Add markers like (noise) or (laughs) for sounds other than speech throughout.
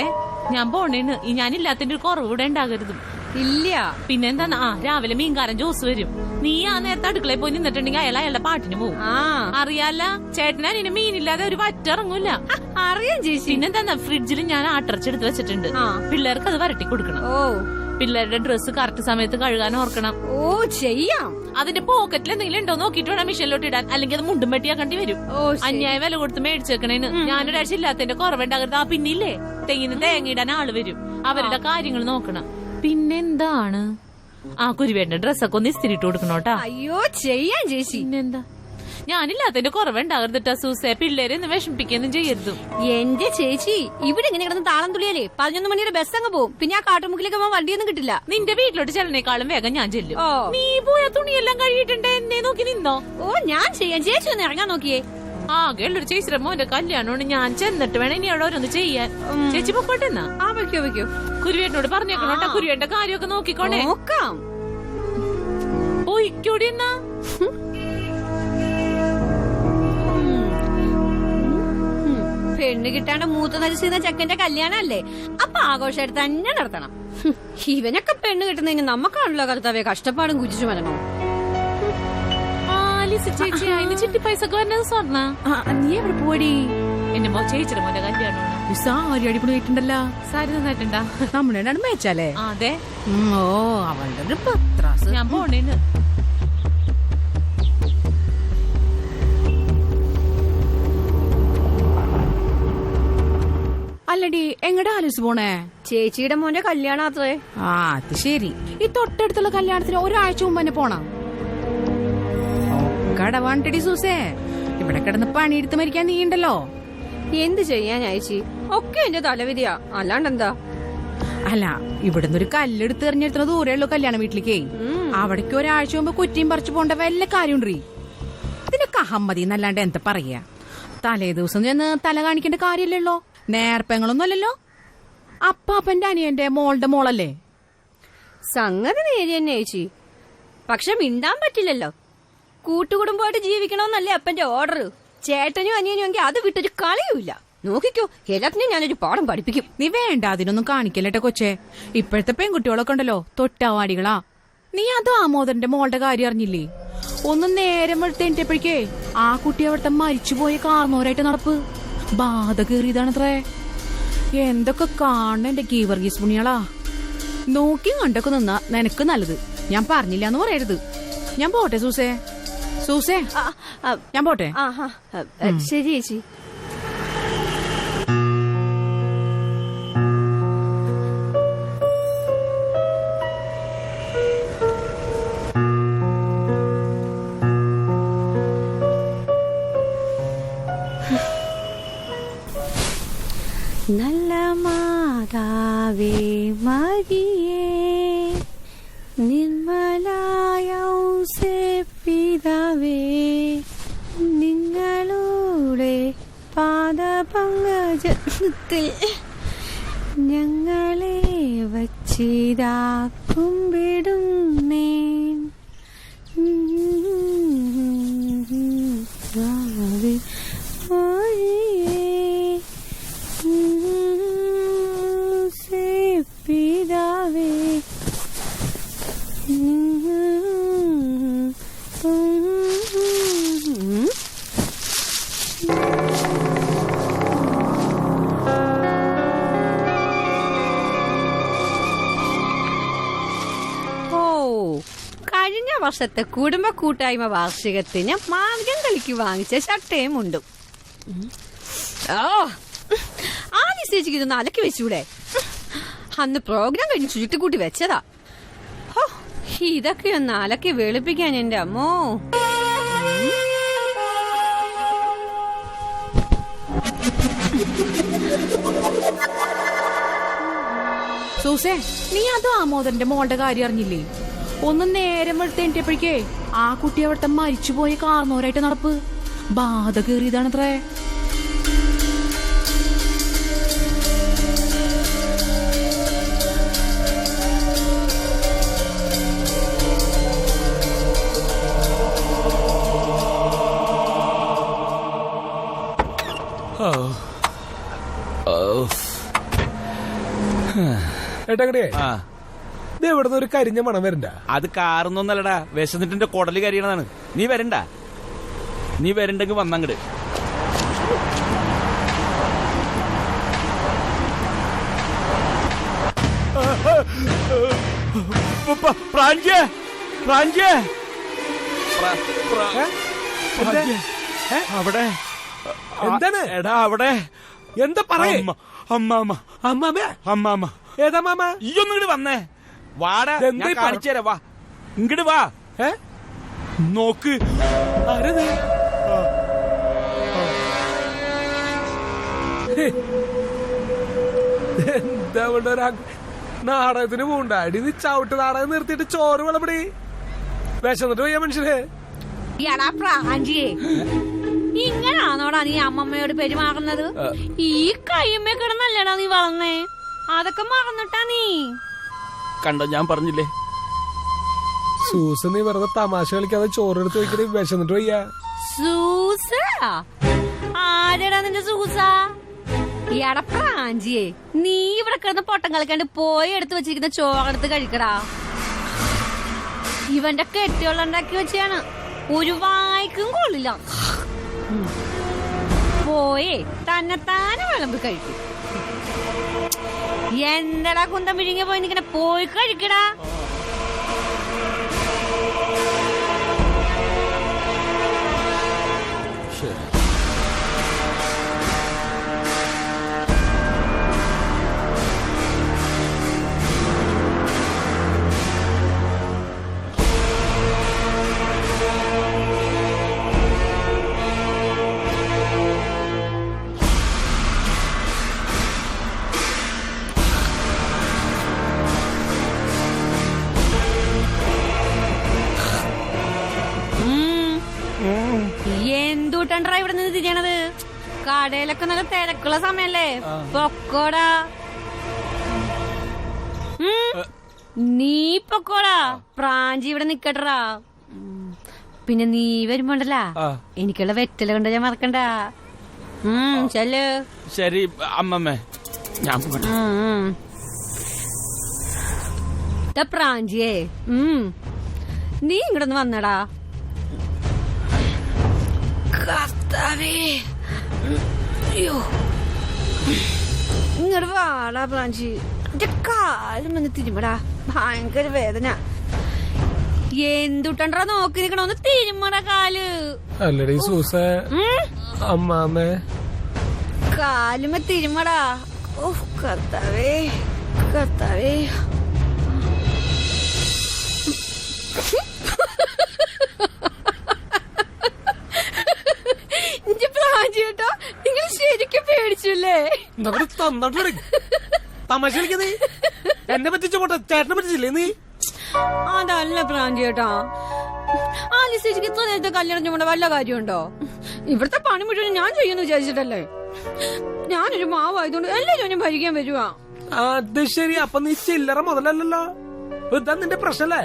ആ ഞാൻ പോണേന്ന് ഞാനില്ലാത്തിന്റെ ഒരു കുറവ് ഇവിടെ ഉണ്ടാകരുത്. ഇല്ല. പിന്നെന്താ ആ രാവിലെ മീൻകാരൻ ജോസ് വരും. നീ ആ നേരത്തെ അടുക്കളയിൽ പോയി നിന്നിട്ടുണ്ടെങ്കിൽ അയാൾ അയാളുടെ പാട്ടിന് പോകും ആ. അറിയാല ചേട്ടനാ നിന്നെ മീനില്ലാതെ ഒരു വറ്റിറങ്ങൂല അറിയാം ചേച്ചി. പിന്നെന്താ ഫ്രിഡ്ജിൽ ഞാൻ ആട്ടിറച്ചെടുത്ത് വെച്ചിട്ടുണ്ട്. ആ. പിള്ളേർക്ക് അത് വരട്ടി കൊടുക്കണം. ഓ. പിള്ളേരുടെ ഡ്രസ്സ് കറക്റ്റ് സമയത്ത് കഴുകാൻ ഓർക്കണം. ഓ ചെയ്യാം. അതിന്റെ പോക്കറ്റിൽ എന്തെങ്കിലും ഉണ്ടോ നോക്കിട്ട് വേണം മിഷനിലോട്ട് ഇടാൻ. അല്ലെങ്കിൽ അത് മുണ്ടും വെട്ടിയാക്കേണ്ടി വരും. ഓ ശരി. അന്യായ വില കൊടുത്ത് മേടിച്ചേക്കണേന് ഞാനൊരാഴ്ച ഇല്ലാത്തതിന്റെ കുറവുണ്ടാകരുത്. ആ പിന്നില്ലേ? തെങ്ങിന് തേങ്ങ ഇടാൻ ആൾ വരും. അവരുടെ കാര്യങ്ങൾ നോക്കണം. പിന്നെന്താണ്? ആ കുരുവേണ്ട ഡ്രസ്സൊക്കെ ഒന്ന് ഇസ്തിരിട്ട് കൊടുക്കണോട്ടാ. അയ്യോ ചെയ്യാം ചേച്ചി. പിന്നെന്താ? ഞാനില്ലാത്തതിന്റെ കുറവുണ്ടാകരുതിട്ടാ സൂസെ. പിള്ളേരെ ഒന്ന് വിഷമിപ്പിക്കൊന്നും ചെയ്യരുത്. എന്റെ ചേച്ചി ഇവിടെ ഇങ്ങനെ കിടന്ന് താളം തുള്ളിയാലേ പതിനൊന്ന് മണിയുടെ ബസ് അങ്ങ് പോകും പിന്നെ ആ കാട്ടുമുക്കിലേക്ക് പോകാൻ വണ്ടിയൊന്നും കിട്ടില്ല. നിന്റെ വീട്ടിലോട്ട് ചെല്ലനേക്കാളും വേഗം ഞാൻ ചെല്ലും. നീ പോയ തുണിയെല്ലാം കഴിയിട്ടുണ്ട് എന്നെ നോക്കി നിന്നോ? ഓ ഞാൻ ചെയ്യാം. ചേച്ചി ഒന്ന് ഇറങ്ങാൻ നോക്കിയേ. ആകെയുള്ളൊരു ചേച്ചിയുടെ മോന്റെ കല്യാണമാണ് ഞാൻ ചെന്നിട്ട് വേണം ഇനി അവിടെ ഓരോന്ന് ചെയ്യാൻ. ചേച്ചി പൊക്കോട്ടെ എന്നാ? ആ വെക്കോ വെക്കോ കുരുവേട്ടനോട് പറഞ്ഞേക്കണോട്ടാ. കുരുവേട്ടന്റെ കാര്യമൊക്കെ നോക്കിക്കോണേ. നോക്കാം. പോയിക്കോടി എന്നാ? പെണ്ണ് കിട്ടാണ്ട് മൂത്ത നരസിന്ന ചെക്കന്റെ കല്യാണല്ലേ? അപ്പൊ ആഘോഷമായിട്ട് തന്നെ നടത്തണം. ഇവനൊക്കെ പെണ്ണ് കിട്ടുന്നതിന് നമുക്കാണല്ലോ കർത്താവെ കഷ്ടപ്പാടും കുജിച്ചു മരണോ ആ ലിസി ചേച്ചി അതിന് ചിട്ടി പൈസ ഒക്കെ വരുന്നത് സ്വർണ നീ എവിടെ പോടി എന്റെ മോ ചേച്ചിയുടെ മോന്റെ കല്യാണമാണ് സാരി അടിപൊളി ആയിട്ടുണ്ടല്ലോ. സാരി നന്നായിട്ടുണ്ടാ? നമ്മുടെ രണ്ടാണ് മേച്ചാലേ ആ, അതെ. ഉം, ഓ അവളുടെ പത്രാസ്. ഞാൻ പോണേന്ന് എങ്ങടെ ആലോചിച്ച് പോണേ? ചേച്ചിയുടെ മോന്റെ കല്യാണം അത്രേ ആ അത് ശരി. ഈ തൊട്ടടുത്തുള്ള കല്യാണത്തിന് ഒരാഴ്ച മുമ്പ് തന്നെ പോണം. കടവാണ്ടടി സൂസേ. ഇവിടെ കിടന്ന് പണിയെടുത്ത് മരിക്കാൻ നീണ്ടല്ലോ. എന്ത് ചെയ്യാൻ ചേച്ചി? ഒക്കെ എന്റെ തലവിധിയാ. അല്ലാണ്ടെന്താ? അല്ല ഇവിടുന്ന് ഒരു കല്ലെടുത്ത് എറിഞ്ഞെടുത്തുന്ന ദൂരെയുള്ളൂ കല്യാണ വീട്ടിലേക്കേ. അവിടേക്ക് ഒരാഴ്ച മുമ്പ് കുറ്റിയും പറിച്ചു പോണ്ട വല്ല കാര്യമുണ്ടീ? ഇതിനൊക്കെ അഹമ്മതി എന്നല്ലാണ്ട് എന്താ പറയാ? തലേ ദിവസം ചെന്ന് തല കാണിക്കേണ്ട കാര്യമില്ലല്ലോ നേർപ്പങ്ങളൊന്നും അല്ലല്ലോ? അപ്പാപ്പന്റെ അനിയന്റെ മോളുടെ മോളല്ലേ? സംഗതി നേരി തന്നെ ചേച്ചി. പക്ഷെ മിണ്ടാൻ പറ്റില്ലല്ലോ. കൂട്ടുകുടുംബമായിട്ട് ജീവിക്കണമെന്നല്ലേ അപ്പന്റെ ഓർഡർ ചേട്ടനും അനിയനും എങ്കിൽ അത് വിട്ടൊരു കളിയുമില്ല. നോക്കിക്കോ എല്ലാത്തിനും ഞാനൊരു പാഠം പഠിപ്പിക്കും. നീ വേണ്ട അതിനൊന്നും കാണിക്കല്ലേട്ടെ കൊച്ചേ. ഇപ്പോഴത്തെ പെൺകുട്ടികളൊക്കെ ഉണ്ടല്ലോ തൊട്ടാവാടികളാ. നീ അത് ആമോദരന്റെ മോളുടെ കാര്യം അറിഞ്ഞില്ലേ? ഒന്നും നേരം എടുത്തേറ്റപ്പോഴേക്കേ ആ കുട്ടി അവിടുത്തെ മരിച്ചുപോയ കാർന്നോരായിട്ട് നടപ്പ്. ബാധ കയറിയതാണത്രേ എന്തൊക്കെ കാണണ എന്റെ ഗീവർഗീസ് പുണ്യാളാ നോക്കി കണ്ടൊക്കെ നിന്നാ നിനക്ക് നല്ലത്. ഞാൻ പറഞ്ഞില്ല എന്ന് പറയരുത്. ഞാൻ പോട്ടെ സൂസേ. സൂസേ. ഞാൻ പോട്ടെ? ശരി ചേച്ചി. നല്ല മാതാവേ മരിയേ നിർമ്മലായ പിതാവേ നിങ്ങളുടെ പാദപങ്കജത്തിൽ ഞങ്ങളെ വച്ചിതാ കുമ്പിടുന്നേ വർഷത്തെ കുടുംബ കൂട്ടായ്മ വാർഷികത്തിന് മാർഗം കളിക്ക് വാങ്ങിച്ച ഷട്ടയും ഉണ്ട്. ഓ ആ നിശ്ചയിച്ചിക്ക് ഇതൊന്ന് അലക്കി വെച്ചൂടെ? അന്ന് പ്രോഗ്രാം കഴിഞ്ഞ് ചുരുട്ടിക്കൂട്ടി വെച്ചതാ. ഓ ഇതൊക്കെ ഒന്ന് അലക്കി വെളുപ്പിക്കാൻ എന്റെ അമ്മോ. സൂസേ നീ അതോ ആമോദന്റെ മോളുടെ കാര്യം അറിഞ്ഞില്ലേ? ഒന്ന് നേരം വെളുത്തേറ്റപ്പോഴേക്കേ ആ കുട്ടി അവിടുത്തെ മരിച്ചുപോയ കാർന്നോരായിട്ട് നടപ്പ്. ബാധ കയറിയതാണത്രേ. ഏട്ടങ്ങടേ ആ. ഇത് എവിടുന്ന് ഒരു കരിഞ്ഞ മണം വരണ്ട. അത് കാറുന്നൊന്നല്ലടാ. വിശന്നിട്ടിന്റെ കുടൽ കരിയണതാണ്. നീ വരണ്ട. നീ വരണ്ടെങ്കിൽ വന്നങ്ങട്. പ്രാഞ്ചേ പ്രാഞ്ചേ പ്ര- പ്ര- പ്രാഞ്ചേ. അവിടെ. എന്താണ്? എടാ അവിടെ. എന്താ പറയേ? അമ്മാമ. അമ്മാമ്മ അമ്മാമ. അമ്മാമ്മ ഏതാ മാമ? ഈ ഒന്നും ഇങ്ങോട്ട് വന്നേ. വാടാ ഞാൻ ഈ കാണിച്ചു തരാം വാ. ഇങ്ങോട്ട് വാ. ഏ? നോക്ക്. ആരത് എന്താ ഇവിടെ ഒരു അഗ്- നാടകത്തിന് പോണ്ട. അടി നീ ചവിട്ട് നാടകം നിർത്തിയിട്ട് ചോറ് വിളപടി വിശന്നിട്ട് പോയ മനുഷ്യരെ പ്രാഞ്ചിയെ ഇങ്ങനാണോടാ നീ അമ്മമ്മയോട് പെരുമാറുന്നത്? ഈ കയ്യമ്മ കിടന്നല്ലേടാ നീ വളർന്നേ? അതൊക്കെ മറന്നിട്ടാ നീ. കണ്ടോ ഞാൻ പറഞ്ഞില്ലേ? സൂസ നീ വെറുതെ തമാശ കളിക്കാതെ ചോറ് എടുത്ത് വെക്കണേ വിശന്നിട്ട് വയ്യ. സൂസ? ആരെടാ നിന്റെ സൂസ? എടാ പ്രാഞ്ചിയെ നീ ഇവിടെ കിടന്ന് പൊട്ടം കളിക്കാണ്ട് പോയി എടുത്ത് വെച്ചിരിക്കുന്ന ചോറെടുത്ത് കഴിക്കടാ. ഇവന്റെ കെട്ടിയുള്ളുണ്ടാക്കി വെച്ചാണ് ഒരു വായിക്കും കൊള്ളില്ല. പോയേ തന്നെത്താനെ വിളമ്പ് കഴിക്കും. എന്തടാ കുന്തം വിഴുങ്ങി പോയി നിൽക്കണ പോയി കഴിക്കടാ? എന്തുട്ടണ്ടാ ഇവിടെ നിന്ന് തിരിയണത് കടയിലൊക്കെ നല്ല തിരക്കുള്ള സമയല്ലേ? പൊക്കോടാ. നീ പൊക്കോടാ. പ്രാഞ്ചി ഇവിടെ നിക്കട്ടറാ പിന്നെ നീ വരുമ്പോണ്ടല്ല. എനിക്കുള്ള വെറ്റല കൊണ്ട് ഞാൻ മറക്കണ്ട. ശരി അമ്മമ്മേ. ഞാൻ പ്രാഞ്ചിയേ. ഉം. നീ ഇങ്ങോട്ടൊന്ന് വന്നടാ. കർത്താവേ അയ്യോ ഇങ്ങോട്ട് വാടാ പ്രാഞ്ചി എന്റെ കാലും ഒന്ന് തിരുമടാ. ഭയങ്കര വേദന. എന്തുട്ടണ്ടാ നോക്കി നിക്കണ? ഒന്ന് തിരുമടാ കാൽ. അല്ലടി സൂസ. അമ്മാമേ. കാലുമ തിരുമടാ. ഓ കർത്താവേ. കർത്താവേ. തമാശ കളിക്കുന്നേ? എന്നെ പറ്റിച്ച പോട്ടെ ചേട്ടനെ പറ്റിച്ചില്ലേ നീ? അതല്ല പ്രാഞ്ചേട്ടാ ആലിസേച്ചിക്ക് ഇത്ര നേരത്തെ കല്യാണം ചുമണ്ട വല്ല കാര്യമുണ്ടോ? ഇവിടുത്തെ പണി മുഴുവൻ ഞാൻ ചെയ്യുന്നു വിചാരിച്ചിട്ടല്ലേ? ഞാനൊരു മാവായതുകൊണ്ട് എല്ലാ ഞാൻ ഭരിക്കാൻ വരുവാ. അത് ശരി അപ്പൊ നീ ചില്ലറ മുതലല്ലല്ലോ? ഇതാ നിന്റെ പ്രശ്നല്ലേ?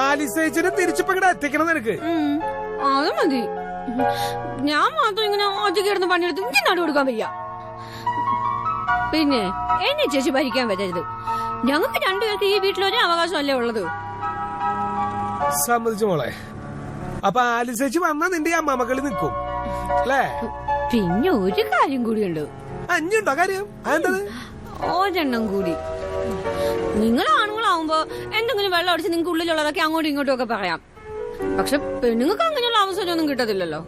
ആലിസേച്ചിനെ തിരിച്ചിപ്പോ ഇവിടെ എത്തിക്കണം നിനക്ക്. അത് മതി. ഞാൻ മാത്രം ഇങ്ങനെ ഒറ്റയ്ക്ക് കിടന്ന് പണിയെടുത്ത് എനിക്ക് നടു കൊടുക്കാൻ വയ്യ. പിന്നെ എന്നെ ചേച്ചി ഭരിക്കാൻ വരരുത്. ഞങ്ങൾക്ക് രണ്ടുപേർക്ക് ഈ വീട്ടിൽ ഒരേ അവകാശമല്ലേ ഉള്ളത്? സമ്മതിച്ചു മോളെ. അപ്പൊ ആലിസേച്ചി വന്നാ നിന്റെ ആ അമ്മാമക്കളി നിക്കും അല്ലേ? പിന്നെ ഒരു കാര്യം കൂടിയുണ്ട്. അഞ്ഞുണ്ടോ കാര്യം? ഒരെണ്ണം കൂടി. നിങ്ങൾ ആണുങ്ങളാവുമ്പോ എന്തെങ്കിലും വെള്ളം അടിച്ച് നിങ്ങൾക്ക് ഉള്ളിലുള്ളതൊക്കെ അങ്ങോട്ടും ഇങ്ങോട്ടും ഒക്കെ പറയാം. പക്ഷെ പെണ്ണുങ്ങൾക്ക് അങ്ങനെയുള്ള അവസരമൊന്നും കിട്ടത്തില്ലല്ലോ.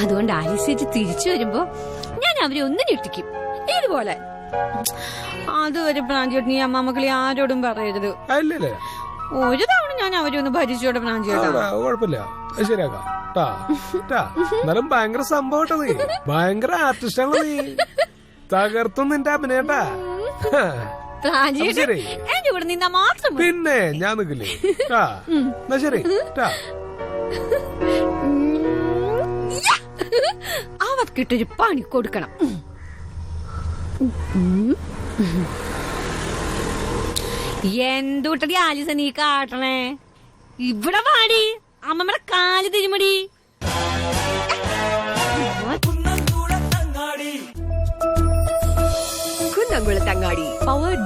അതുകൊണ്ട് ആലിസേച്ച് തിരിച്ചു വരുമ്പോ ഞാൻ അവരെ ഒന്ന് ഞെട്ടിക്കും. ഇതുപോലെ. അതുവരെ പ്രാഞ്ചേട്ടൻ ഈ അമ്മാമക്കളി ആരോടും പറയരുത്. അല്ലല്ലേ ഒരു തവണ ഞാൻ അവരെ ഒന്ന് ഭരിച്ചോട്ടെ പ്രാഞ്ചേട്ടാ അത് ഭയങ്കര സംഭവം നീ. ഭയങ്കര ആർട്ടിസ്റ്റാണ് നീ. തകർത്തു നിന്റെ അഭിനയട്ടാ. എന്റെ കൂടെ നിന്നാ മാത്രം പിന്നെ ഞാൻ നിക്കില്ലേ ശരി. (laughs) അവർക്കിട്ടൊരു പണി കൊടുക്കണം. എന്തുട്ടടി ആലിസ നീ കാട്ടണേ? ഇവിടെ പാടി അമ്മമ്മടെ കാൽ തിരുമടി. കുന്നംകുളത്തങ്ങാടി പവേഡ്